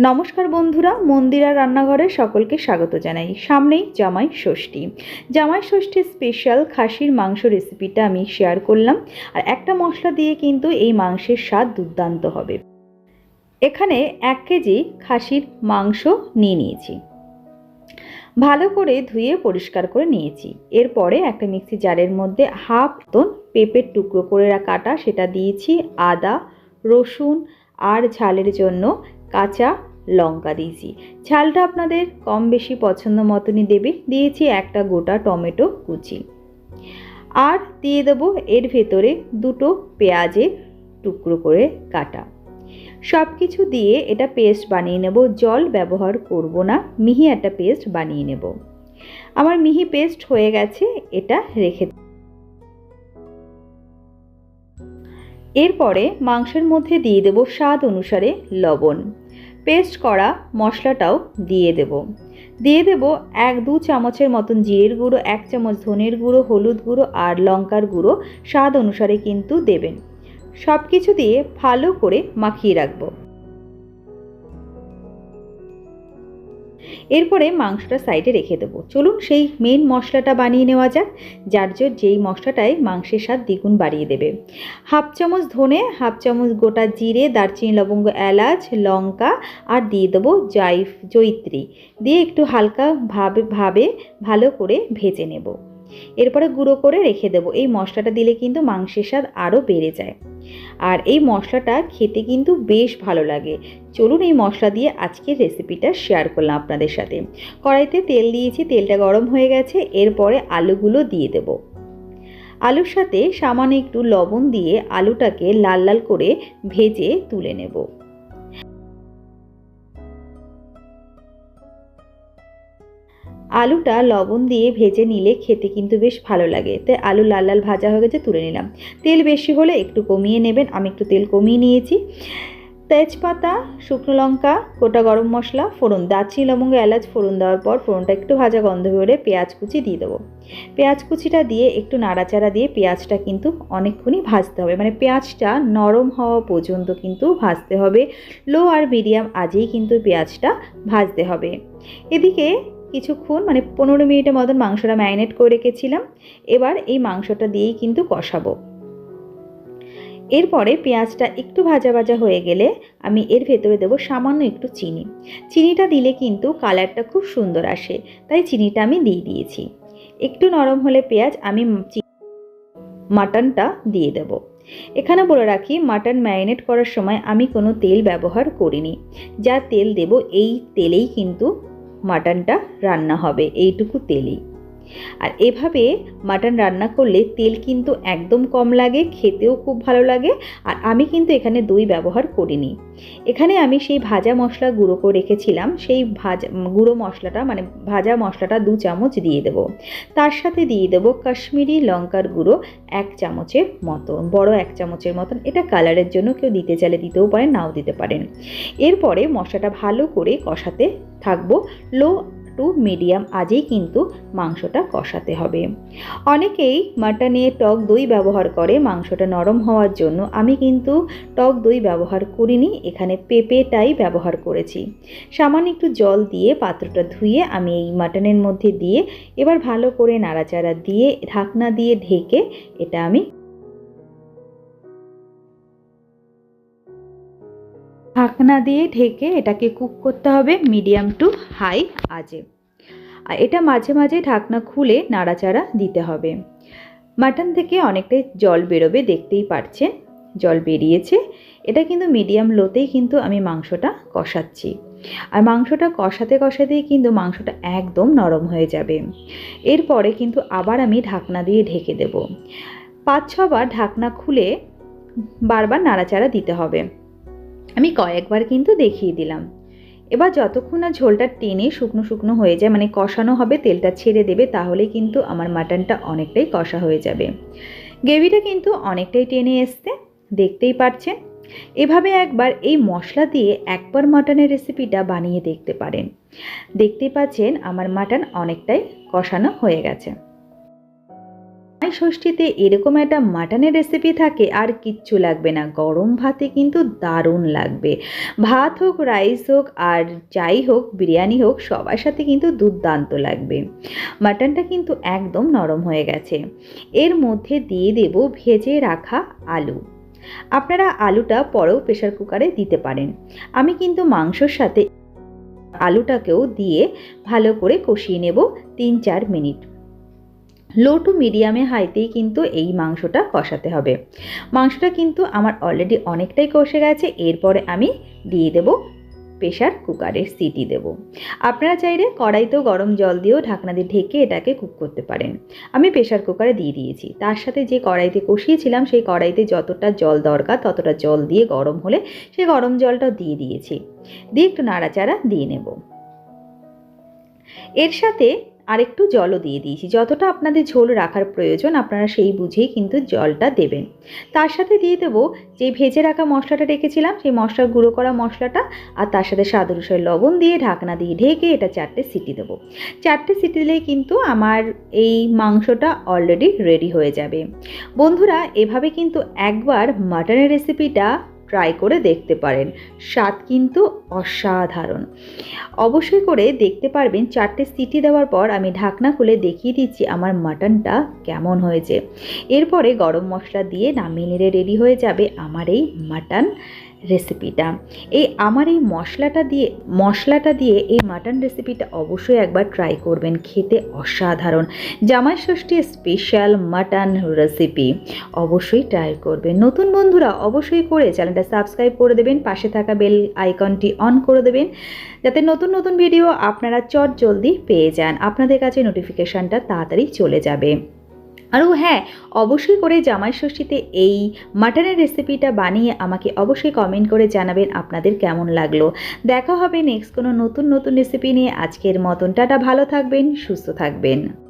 নমস্কার বন্ধুরা, মন্দিরা রান্নাঘরে সকলকে স্বাগত জানাই। সামনেই জামাই ষষ্ঠী। জামাই ষষ্ঠীর স্পেশাল খাসির মাংস রেসিপিটা আমি শেয়ার করলাম। আর একটা মশলা দিয়ে কিন্তু এই মাংসের স্বাদ দুর্দান্ত হবে। এখানে এক কেজি খাসির মাংস নিয়ে নিয়েছি। ভালো করে ধুয়ে পরিষ্কার করে নিয়েছি। এরপরে একটা মিক্সি জারের মধ্যে হাফ টন পেঁপের টুকরো করে কাটা, সেটা দিয়েছি, আদা, রসুন আর ঝালের জন্য কাঁচা লঙ্কা দিয়েছি। ঝালটা আপনাদের কম বেশি পছন্দ মতনই দেবে। দিয়েছি একটা গোটা টমেটো কুচি। আর দিয়ে দেবো এর ভেতরে দুটো পেঁয়াজের টুকরো করে কাটা। সব কিছু দিয়ে এটা পেস্ট বানিয়ে নেব। জল ব্যবহার করব না। মিহি একটা পেস্ট বানিয়ে নেব। আমার মিহি পেস্ট হয়ে গেছে। এটা রেখে এরপরে মাংসের মধ্যে দিয়ে দেব স্বাদ অনুসারে লবণ। পেস্ট করা মশলাটাও দিয়ে দেব। দিয়ে দেব এক দু চামচের মতন জিরের গুঁড়ো, এক চামচ ধনের গুঁড়ো, হলুদ গুঁড়ো আর লঙ্কার গুঁড়ো স্বাদ অনুসারে কিন্তু দেবেন। সব কিছু দিয়ে ভালো করে মাখিয়ে রাখব। এরপরে মাংসটা সাইডে রেখে দেবো। চলুন সেই মেন মশলাটা বানিয়ে নেওয়া যাক, যার জন্য যেই মশলাটাই মাংসের স্বাদ দ্বিগুণ বাড়িয়ে দেবে। হাফ চামচ ধনে, হাফ চামচ গোটা জিরে, দারচিনি, লবঙ্গ, এলাচ, লঙ্কা আর দিয়ে দেবো জাইফ জৈত্রী দিয়ে একটু হালকা ভাবে ভাবে ভালো করে ভেজে নেব। এরপরে গুঁড়ো করে রেখে দেবো। এই মশলাটা দিলে কিন্তু মাংসের স্বাদ আরও বেড়ে যায়। আর এই মশলাটা খেতে কিন্তু বেশ ভালো লাগে। চলুন এই মশলা দিয়ে আজকের রেসিপিটা শেয়ার করলাম আপনাদের সাথে। কড়াইতে তেল দিয়েছি, তেলটা গরম হয়ে গেছে, এরপরে আলুগুলো দিয়ে দেব। আলুর সাথে সামান্য একটু লবণ দিয়ে আলুটাকে লাল লাল করে ভেজে তুলে নেব। আলুটা লবণ দিয়ে ভেজে নিলে খেতে কিন্তু বেশ ভালো লাগে। তাই আলু লাল লাল ভাজা হয়ে গেছে, তুলে নিলাম। তেল বেশি হলে একটু কমিয়ে নেবেন, আমি একটু তেল কমিয়ে নিয়েছি। তেজপাতা, শুকনো লঙ্কা, গোটা গরম মশলা, ফোড়ন, দারচিনি, লবঙ্গ, এলাচ, ফোড়ন দেওয়ার পর ফোড়নটা একটু ভাজা গন্ধ বেরোলে পেঁয়াজ কুচি দিয়ে দেবো। পেঁয়াজ কুচিটা দিয়ে একটু নাড়াচাড়া দিয়ে পেঁয়াজটা কিন্তু অনেকক্ষণই ভাজতে হবে। মানে পেঁয়াজটা নরম হওয়া পর্যন্ত কিন্তু ভাজতে হবে। লো আর মিডিয়াম আজেই কিন্তু পেঁয়াজটা ভাজতে হবে। এদিকে কিছুক্ষণ মানে পনেরো মিনিটের মতন মাংসটা ম্যারিনেট করে রেখেছিলাম। এবার এই মাংসটা দিয়েই কিন্তু কষাবো। এরপরে পেঁয়াজটা একটু ভাজা ভাজা হয়ে গেলে আমি এর ভেতরে দেবো সামান্য একটু চিনি। চিনিটা দিলে কিন্তু কালারটা খুব সুন্দর আসে, তাই চিনিটা আমি দিয়ে দিয়েছি। একটু নরম হলে পেঁয়াজ আমি মাটনটা দিয়ে দেব। এখানে বলে রাখি, মাটন ম্যারিনেট করার সময় আমি কোনো তেল ব্যবহার করিনি। যা তেল দেব, এই তেলেই কিন্তু মাটনটা রান্না হবে। এইটুকু তেলেই। আর এভাবে মাটন রান্না করলে তেল কিন্তু একদম কম লাগে, খেতেও খুব ভালো লাগে আর আমি কিন্তু এখানে দই ব্যবহার করিনি। এখানে আমি সেই ভাজা মশলা গুঁড়ো করে রেখেছিলাম, সেই ভাজা গুঁড়ো মশলাটা মানে ভাজা মশলাটা দু চামচ দিয়ে দেব। তার সাথে দিয়ে দেব কাশ্মীরি লঙ্কার গুঁড়ো এক চামচের মতন, বড় এক চামচের মতন। এটা কালারের জন্য কেউ দিতে চাইলে দিতেও পারেন, নাও দিতে পারেন। এরপরে মশলাটা ভালো করে কষাতে থাকব। লো টু মিডিয়াম আজেই কিন্তু মাংসটা কষাতে হবে। অনেকেই মাটনে টক দই ব্যবহার করে মাংসটা নরম হওয়ার জন্য। আমি কিন্তু টক দই ব্যবহার করিনি, এখানে পেঁপেটাই ব্যবহার করেছি। সামান্য একটু জল দিয়ে পাত্রটা ধুয়ে আমি এই মাটনের মধ্যে দিয়ে এবার ভালো করে নাড়াচাড়া দিয়ে ঢাকনা দিয়ে ঢেকে এটা আমি ঢাকনা দিয়ে ঢেকে এটাকে কুক করতে হবে মিডিয়াম টু হাই আজে আর এটা মাঝে মাঝে ঢাকনা খুলে নাড়াচাড়া দিতে হবে। মাটন থেকে অনেকটাই জল বেরোবে, দেখতেই পারছেন, জল বেরিয়েছে। এটা কিন্তু মিডিয়াম লোতেই কিন্তু আমি মাংসটা কষাচ্ছি। আর মাংসটা কষাতে কষাতেই কিন্তু মাংসটা একদম নরম হয়ে যাবে। এরপরে কিন্তু আবার আমি ঢাকনা দিয়ে ঢেকে দেব। পাঁচ ছবার ঢাকনা খুলে বারবার নাড়াচাড়া দিতে হবে। আমি কয়েকবার কিন্তু দেখিয়ে দিলাম। এবার যতক্ষণ না ঝোলটা টেনে শুকনো শুকনো হয়ে যায় মানে কষানো হবে, তেলটা ছেড়ে দেবে, তাহলে কিন্তু আমার মাটনটা অনেকটাই কষা হয়ে যাবে। গ্রেভিটা কিন্তু অনেকটাই টেনে এসছে, দেখতেই পারছেন। এভাবে একবার এই মশলা দিয়ে একবার মাটনের রেসিপিটা বানিয়ে দেখতে পারেন। দেখতেই পাচ্ছেন, আমার মাটন অনেকটাই কষানো হয়ে গেছে। জামাই ষষ্ঠীতে এরকম একটা মাটনের রেসিপি থাকে, আর কিচ্ছু লাগবে না। গরম ভাতে কিন্তু দারুণ লাগবে। ভাত হোক রাইস হোক, আর যাই হোক, বিরিয়ানি হোক, সবার সাথে কিন্তু দুর্দান্ত লাগবে। মাটনটা কিন্তু একদম নরম হয়ে গেছে। এর মধ্যে দিয়ে দেব ভেজে রাখা আলু। আপনারা আলুটা পরেও প্রেশার কুকারে দিতে পারেন। আমি কিন্তু মাংসর সাথে আলুটাকেও দিয়ে ভালো করে কষিয়ে নেব তিন চার মিনিট। লো টু মিডিয়ামে হাইতেই কিন্তু এই মাংসটা কষাতে হবে। মাংসটা কিন্তু আমার অলরেডি অনেকটাই কষে গেছে, এরপরে আমি দিয়ে দেব প্রেশার কুকারের সিটি দেব। আপনারা চাইলে কড়াইতেও গরম জল দিয়েও ঢাকনা দিয়ে ঢেকে এটাকে কুক করতে পারেন। আমি প্রেশার কুকারে দিয়ে দিয়েছি। তার সাথে যে কড়াইতে কষিয়েছিলাম, সেই কড়াইতে যতটা জল দরকার, ততটা জল দিয়ে গরম হলে সেই গরম জলটা দিয়ে দিয়েছি। দিয়ে একটু নাড়াচাড়া দিয়ে নেব। এর সাথে আরেকটু জলও দিয়ে দিয়েছি। যতটা আপনাদের ঝোল রাখার প্রয়োজন, আপনারা সেই বুঝেই কিন্তু জলটা দেবেন। তার সাথে দিয়ে দেবো যে ভেজে রাখা মশলাটা রেখেছিলাম, সেই মশলা গুঁড়ো করা মশলাটা আর তার সাথে স্বাদ অনুসারে লবণ দিয়ে ঢাকনা দিয়ে ঢেকে এটা চারটে সিটি দেবো। চারটে সিটি দিলেই কিন্তু আমার এই মাংসটা অলরেডি রেডি হয়ে যাবে। বন্ধুরা, এভাবে কিন্তু একবার মাটনের রেসিপিটা ট্রাই করে দেখতে পারেন। স্বাদ কিন্তু অসাধারণ। অবশ্যই করে দেখতে পারবেন। চারটে সিটি দেওয়ার পর আমি ঢাকনা খুলে দেখিয়ে দিচ্ছি আমার মাটনটা কেমন হয়েছে। এরপরে গরম মশলা দিয়ে নামিয়ে নিলে রেডি হয়ে যাবে আমার এই মাটন রেসিপিটা এই আমার এই মশলাটা দিয়ে মশলাটা দিয়ে এই মাটন রেসিপিটা অবশ্যই একবার ট্রাই করবেন, খেতে অসাধারণ। Jamai Shashthi special mutton recipe অবশ্যই ট্রাই করবেন। নতুন বন্ধুরা অবশ্যই করে চ্যানেলটা সাবস্ক্রাইব করে দেবেন, পাশে থাকা বেল আইকনটি অন করে দেবেন, যাতে নতুন নতুন ভিডিও আপনারা চট জলদি পেয়ে যান। আপনাদের কাছে নোটিফিকেশানটা তাড়াতাড়ি চলে যাবে। আরও হ্যাঁ অবশ্যই করে জামাই ষষ্ঠীতে এই মাটনের রেসিপিটা বানিয়ে আমাকে অবশ্যই কমেন্ট করে জানাবেন আপনাদের কেমন লাগল। দেখা হবে নেক্সট কোনো নতুন নতুন রেসিপি নিয়ে। আজকের মতন টাটা, ভালো থাকবেন, সুস্থ থাকবেন।